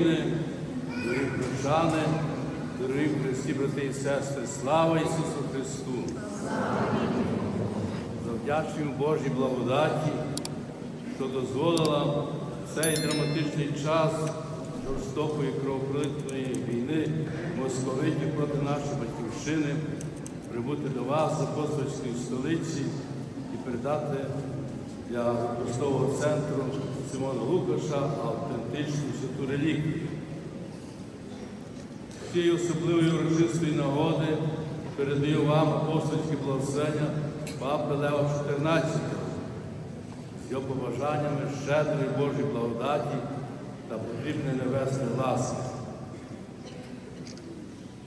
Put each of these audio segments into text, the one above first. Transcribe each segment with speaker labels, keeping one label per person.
Speaker 1: наші дорогі дорогі Христі, брати і сестри, слава Ісусу Христу! Завдячуємо Божій благодаті, що дозволила цей драматичний час жорстокої кровопролитної війни московитів проти нашої батьківщини прибути до вас з апостольської столиці і передати для Христового центру Симона Лукаша автентичну святу реліквію. Цієї особливої урочистої нагоди передаю вам апостольське благословення Папи Лева XIV з його побажаннями щедрої Божої благодаті та потрібної небесної ласки.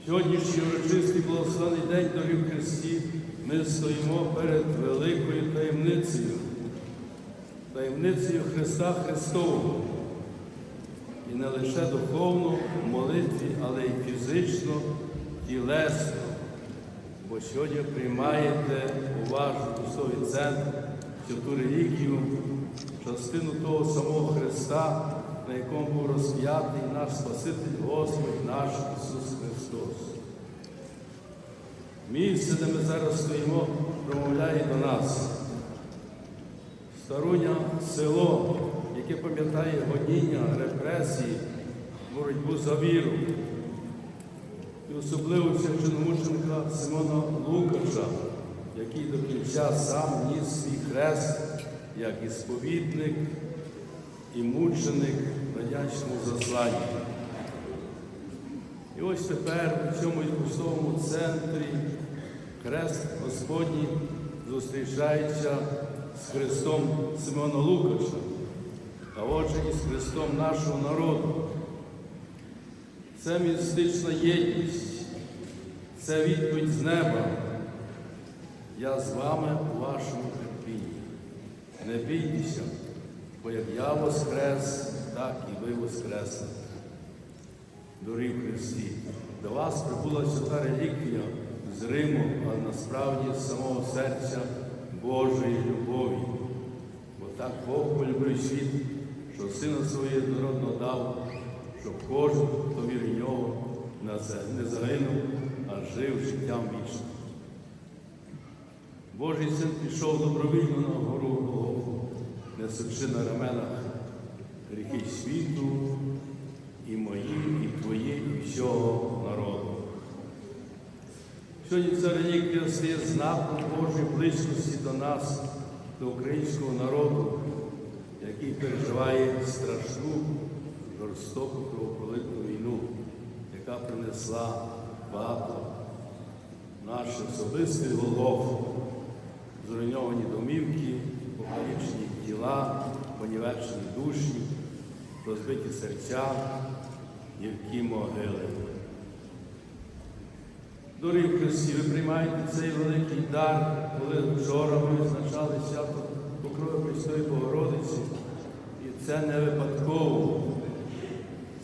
Speaker 1: Сьогоднішній урочистий благословений день дорогі в Христі ми стоїмо перед великою таємницею, таємницею Христа Христового. І не лише духовно в молитві, але й фізично, тілесно. Бо сьогодні приймаєте уважно Христовий центр, святу релігію, частину того самого Христа, на якому був розп'ятий наш Спаситель Господь наш Ісус Христос. Місце, де ми зараз стоїмо, промовляє до нас. Старуня село, яке пам'ятає гоніння, репресії, боротьбу за віру. І особливо священомученика Симона Лукача, який до кінця сам ніс свій хрест як і сповідник і мученик радянському засланні. І ось тепер у цьому Ісусовому центрі хрест Господній зустрічається з Христом Симона Лукача, а отже і з Христом нашого народу. Це містична єдність, це відповідь з неба. Я з вами у вашому терпінні. Не бійтеся, бо як я воскрес, так і ви воскреснете. Дорогі Христі, до вас прибула свята реліквія з Риму, а насправді з самого серця Божої любові. Бо так Бог полюбив світ, що сина свого єдинородного дав, щоб кожен, хто вірить в нього, не загинув, а жив життям вічним. Божий син пішов добровільно на гору Голгофу, несучи на раменах гріхи світу, і мої, і твої, і всього народу. Сьогодні ця реліквія стає знаком Божої близькості до нас, до українського народу, який переживає страшну, жорстоку кровопролитну війну, яка принесла багато наших особистих голов, зруйновані домівки, покалічені тіла, понівечені душі, розбиті серця, гіркі могили. Дорогі в Христі, ви приймаєте цей великий дар, коли вчора ми визначали свято Покрови Престої Богородиці. І це не випадково.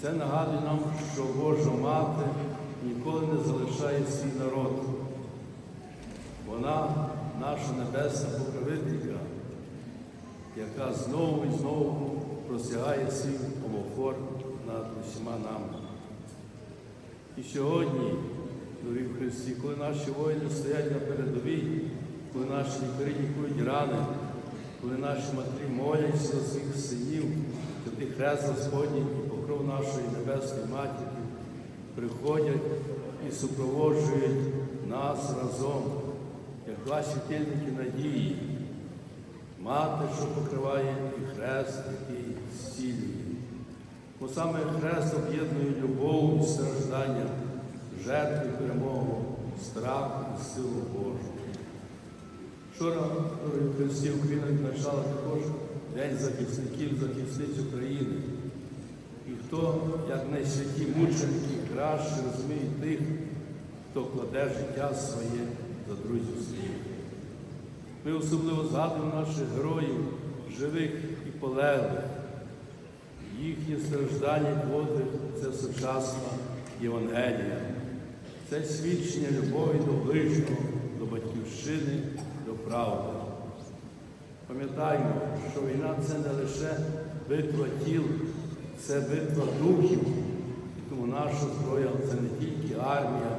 Speaker 1: Це нагадує нам, що Божа Мати ніколи не залишає свій народ. Вона наша небесна покровителька, яка знову і знову просягає свій омофор над усіма нами. І сьогодні, дорогі в Христі, коли наші воїни стоять на передовій, коли наші лікарі лікують рани, коли наші матері моляться за своїх синів, то ти хрест Господній і покров нашої Небесної Матері, приходять і супроводжують нас разом, як ваші світильники надії, мати, що покриває і хрест, який зцілює. Бо саме хрест об'єднує любов і страждання, жертву перемогу, страх і силу Божу. Вчора в Христі Україна відзначала також День захисників, захисниць України. І хто, як найсвяті мученики, краще розуміє тих, хто кладе життя своє за друзів своїх. Ми особливо згадуємо наших героїв, живих і полеглих. Їхні страждання і подвиг – це сучасна Євангелія. Це свідчення любові до ближнього, до батьківщини, до правди. Пам'ятаємо, що війна це не лише битва тіл, це битва духів. І Тому наша зброя це не тільки армія,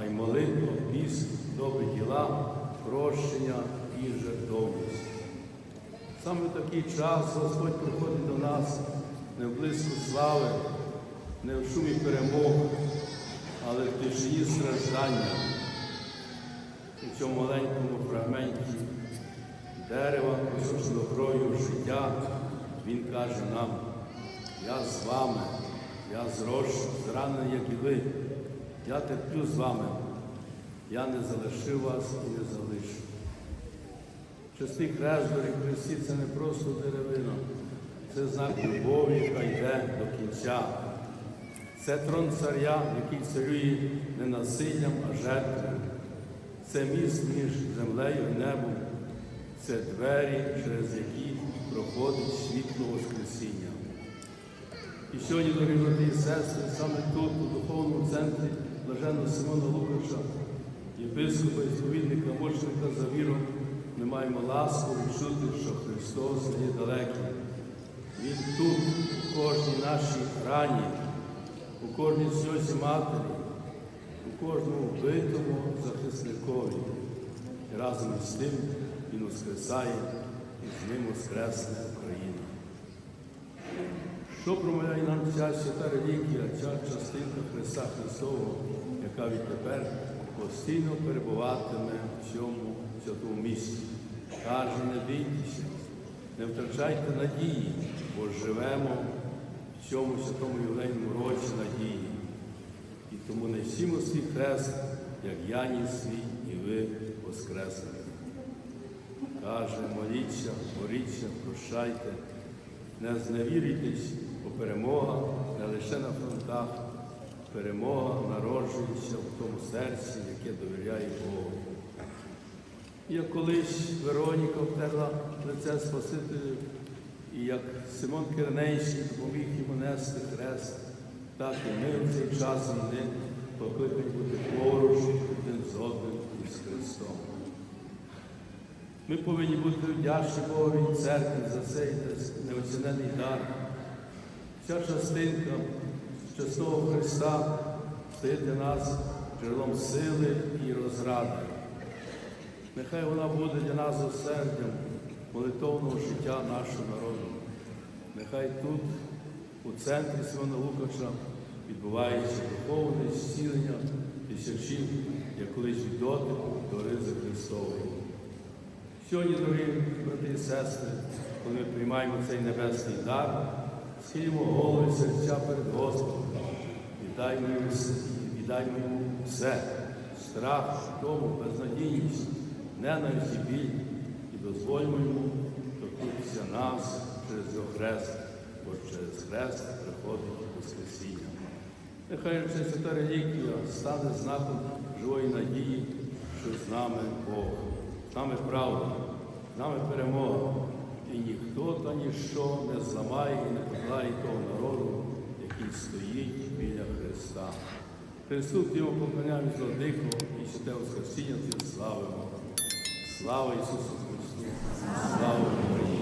Speaker 1: а й молитва, піст, добрі діла, прощення і жертовність. Саме в такий час Господь приходить до нас не в блиску слави, не в шумі перемог, але в тишині страждання. У цьому маленькому фрагменті дерева, посушеного кров'ю життя, Він каже нам, я з вами, я зрощу, зранений, як і ви, я терплю з вами, я не залишив вас і не залишу. Чистий хрест дорі Христі це не просто деревина, це знак любові, яка йде до кінця. Це трон царя, який царює не насиллям, а жертвою. Це міст між землею і небом. Це двері, через які проходить світло Воскресіння. І сьогодні, дорогі брати і сестри, саме тут, у духовному центрі Блаженного Симона Лукача, єпископа і сповідника, мученика за віру, ми маємо ласку відчути, що Христос є далекий. Він тут, у кожній нашій рані, у кожній сльозі матері, у кожному вбитому захисникові. І разом із тим Він воскресає і з ним воскресне Україна. Що промовляє нам ця свята релігія, ця частинка Христа Христового, яка відтепер постійно перебуватиме в цьому святому місці? Каже, не бійтеся, не втрачайте надії, бо живемо в цьому святому ювілейному році надії. І тому несімо свій хрест, як я ніс свій, і ви воскреснете. Каже, моліться, боріться, прощайте, не зневірюйтесь, бо перемога не лише на фронтах, перемога народжується в тому серці, яке довіряє Богу. Як колись Вероніка втерла лице Спасителю, і як Симон Кирнейський допоміг йому нести хрест, так і ми в цей час війни покликані бути поруч один з одним із Христом. Ми повинні бути вдячні Богові церкві за цей неоцінений дар. Ця частинка чесного Христа стає для нас джерелом сили і розради. Нехай вона буде для нас осердям молитовного життя нашого народу. Нехай тут, у центрі Симона Лукача, відбувається духовне зцілення тисячів, як колись від дотику до ризи Христової. Сьогодні, дорогі брати і сестри, коли ми приймаємо цей небесний дар, схилімо голови серця перед Господом, віддаймо йому, віддаймо йому все, страх, втому, безнадійність, ненависть і біль, дозвольмо йому торкнутися нас через його хрест, бо через хрест приходить Воскресіння. Нехай ця свята реліквія стане знаком живої надії, що з нами Бог, з нами правда, з нами перемога. І ніхто та ніщо не зламає і не подолає того народу, який стоїть біля Христа. Христу Діву поклоняємо з владико і святе Воскресіння Ти славимо. Слава Ісусу Христу! Слава Україні!